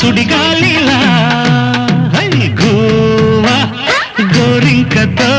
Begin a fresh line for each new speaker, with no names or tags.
సుడిగాలిలా Goa గోరింకతో